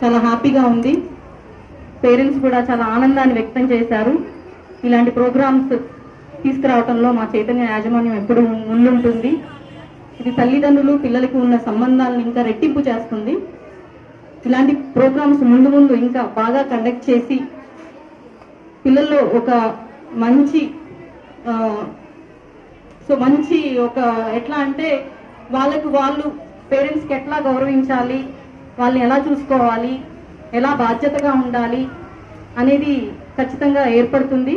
చాలా హ్యాపీగా ఉంది. పేరెంట్స్ కూడా చాలా ఆనందాన్ని వ్యక్తం చేశారు. ఇలాంటి ప్రోగ్రామ్స్ తీసుకురావడంలో మా చైతన్య యాజమాన్యం ఎప్పుడు ముందుంటుంది. ఇది తల్లిదండ్రులు పిల్లలకు ఉన్న సంబంధాలను ఇంకా రెట్టింపు చేస్తుంది. ఇలాంటి ప్రోగ్రామ్స్ ముందు ముందు ఇంకా బాగా కండక్ట్ చేసి పిల్లల్లో ఒక మంచి సో మంచి ఒక ఎట్లా అంటే వాళ్ళకు వాళ్ళు పేరెంట్స్కి ఎట్లా గౌరవించాలి వాళ్ళని ఎలా చూసుకోవాలి ఎలా బాధ్యతగా ఉండాలి అనేది ఖచ్చితంగా ఏర్పడుతుంది.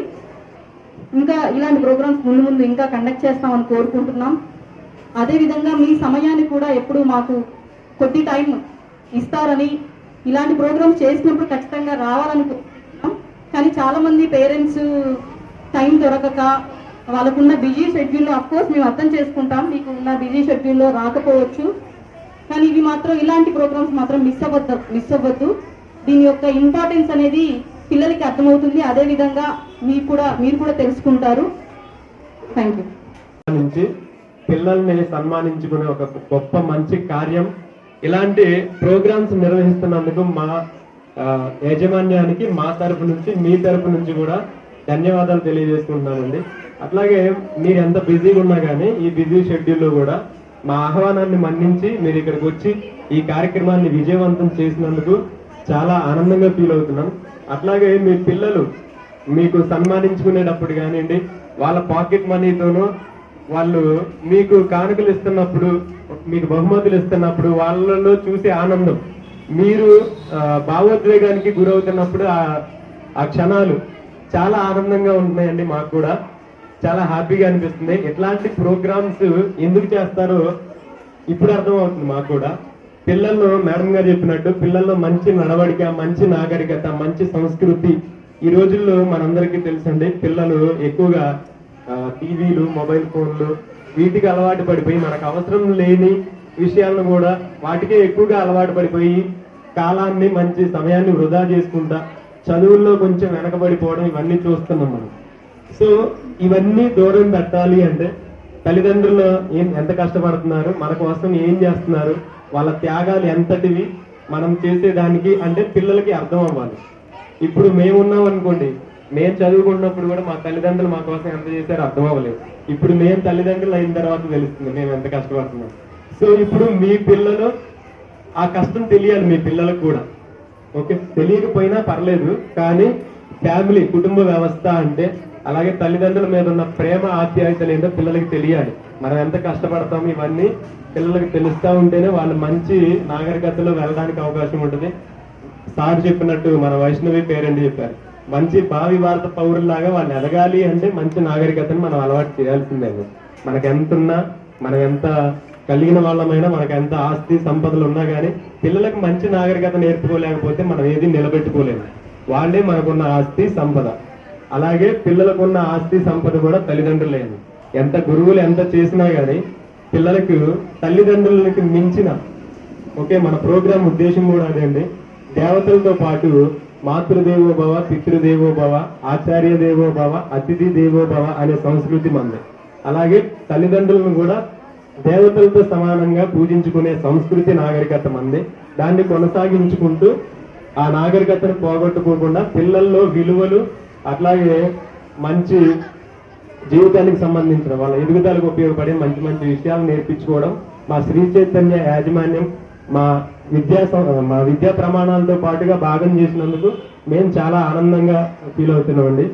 ఇంకా ఇలాంటి ప్రోగ్రామ్స్ ముందు ముందు ఇంకా కండక్ట్ చేస్తామని కోరుకుంటున్నాం. అదేవిధంగా మీ సమయాన్ని కూడా ఎప్పుడు మాకు కొద్ది టైం ఇస్తారని ఇలాంటి ప్రోగ్రామ్స్ చేసినప్పుడు ఖచ్చితంగా రావాలనుకుంటున్నాం. కానీ చాలామంది పేరెంట్స్ టైం దొరకక వాళ్ళకున్న బిజీ షెడ్యూల్లో కోర్స్ మేము అర్థం చేసుకుంటాం. మీకు ఉన్న బిజీ షెడ్యూల్లో రాకపోవచ్చు. కానీ ఇవి మాత్రం ఇలాంటి ప్రోగ్రామ్స్ మాత్రం మిస్ అవ్వద్దు మిస్ అవ్వద్దు. దీని యొక్క ఇంపార్టెన్స్ అనేది పిల్లలకి అర్థమవుతుంది. అదే విధంగా మీరు కూడా మీరు కూడా తెలుసుకుంటారు. థ్యాంక్ యూ నుంచి పిల్లల్ని సన్మానించుకునే ఒక గొప్ప మంచి కార్యం. ఇలాంటి ప్రోగ్రామ్స్ నిర్వహిస్తున్నందుకు మా యాజమాన్యానికి మా తరపు నుంచి మీ తరపు నుంచి కూడా ధన్యవాదాలు తెలియజేసుకుంటున్నానండి. అట్లాగే మీరు ఎంత బిజీగా ఉన్నా కానీ ఈ బిజీ షెడ్యూల్లో కూడా మా ఆహ్వానాన్ని మన్నించి మీరు ఇక్కడికి వచ్చి ఈ కార్యక్రమాన్ని విజయవంతం చేసినందుకు చాలా ఆనందంగా ఫీల్ అవుతున్నాం అట్లాగే మీ పిల్లలు మీకు సన్మానించుకునేటప్పుడు కానివ్వండి వాళ్ళ పాకెట్ మనీతోనూ వాళ్ళు మీకు కానుకలు ఇస్తున్నప్పుడు మీకు బహుమతులు ఇస్తున్నప్పుడు వాళ్ళలో చూసే ఆనందం. మీరు భావోద్వేగానికి గురవుతున్నప్పుడు ఆ ఆ క్షణాలు చాలా ఆనందంగా ఉంటున్నాయండి మాకు కూడా. చాలా హ్యాపీగా అనిపిస్తుంది. ఇట్లాంటి ప్రోగ్రామ్స్ ఎందుకు చేస్తారో ఇప్పుడు అర్థమవుతుంది మాకు కూడా. పిల్లల్లో మేడం గారు చెప్పినట్టు పిల్లల్లో మంచి నడవడిక మంచి నాగరికత మంచి సంస్కృతి ఈ రోజుల్లో మనందరికీ తెలుసండి. పిల్లలు ఎక్కువగా టీవీలు మొబైల్ ఫోన్లు వీటికి అలవాటు పడిపోయి మనకు అవసరం లేని విషయాలను కూడా వాటికే ఎక్కువగా అలవాటు పడిపోయి కాలాన్ని మంచి సమయాన్ని వృధా చేసుకుంటా చదువుల్లో కొంచెం వెనకబడిపోవడం ఇవన్నీ చూస్తున్నాం మనం. సో ఇవన్నీ దూరం పెట్టాలి అంటే తల్లిదండ్రులు ఏం ఎంత కష్టపడుతున్నారు మన కోసం ఏం చేస్తున్నారు వాళ్ళ త్యాగాలు ఎంతటివి మనం చేసేదానికి అంటే పిల్లలకి అర్థం అవ్వాలి. ఇప్పుడు మేమున్నాం అనుకోండి మేము చదువుకున్నప్పుడు కూడా మా తల్లిదండ్రులు మా కోసం ఎంత చేశారో అర్థం అవ్వలేదు. ఇప్పుడు మేము తల్లిదండ్రులు అయిన తర్వాత తెలుస్తుంది మేము ఎంత కష్టపడుతున్నాం. సో ఇప్పుడు మీ పిల్లలు ఆ కష్టం తెలియాలి మీ పిల్లలకు కూడా. ఓకే? తెలియకపోయినా పర్లేదు కానీ ఫ్యామిలీ కుటుంబ వ్యవస్థ అంటే అలాగే తల్లిదండ్రుల మీద ఉన్న ప్రేమ ఆప్యాయతలు ఏంటో పిల్లలకి తెలియాలి. మనం ఎంత కష్టపడతాం ఇవన్నీ పిల్లలకి తెలుస్తూ ఉంటేనే వాళ్ళు మంచి నాగరికతలో వెళ్ళడానికి అవకాశం ఉంటుంది. సార్ చెప్పినట్టు మన వైష్ణవి పేరెంట్ చెప్పారు. మంచి భావి భారత పౌరుల్లాగా వాళ్ళు ఎదగాలి అంటే మంచి నాగరికతను మనం అలవాటు చేయాల్సిందే మనకు ఎంత ఉన్నా మనం ఎంత కలిగిన వాళ్ళమైనా మనకు ఎంత ఆస్తి సంపదలు ఉన్నా కానీ పిల్లలకు మంచి నాగరికత నేర్పుకోలేకపోతే మనం ఏది నిలబెట్టుకోలేము. వాళ్ళే మనకున్న ఆస్తి సంపద. అలాగే పిల్లలకున్న ఆస్తి సంపద కూడా తల్లిదండ్రులేను ఎంత గురువులు ఎంత చేసినా కానీ పిల్లలకు తల్లిదండ్రులకి మించిన ఓకే మన ప్రోగ్రాం ఉద్దేశం కూడా అదేండి దేవతలతో పాటు మాతృదేవో భవ పితృదేవో భవ ఆచార్య దేవో భవ అతిథి దేవో భవ అనే సంస్కృతి మంది. అలాగే తల్లిదండ్రులను కూడా దేవతలతో సమానంగా పూజించుకునే సంస్కృతి నాగరికత మంది. దాన్ని కొనసాగించుకుంటూ ఆ నాగరికతను పోగొట్టుకోకుండా పిల్లల్లో విలువలు అట్లాగే మంచి జీవితానికి సంబంధించిన వాళ్ళ ఎదుగుదలకు ఉపయోగపడే మంచి మంచి విషయాలు నేర్పించుకోవడం మా శ్రీ చైతన్య యాజమాన్యం మా విద్యా సం- మా విద్యా ప్రమాణాలతో పాటుగా భాగం చేసినందుకు మేము చాలా ఆనందంగా ఫీల్ అవుతున్నామండి.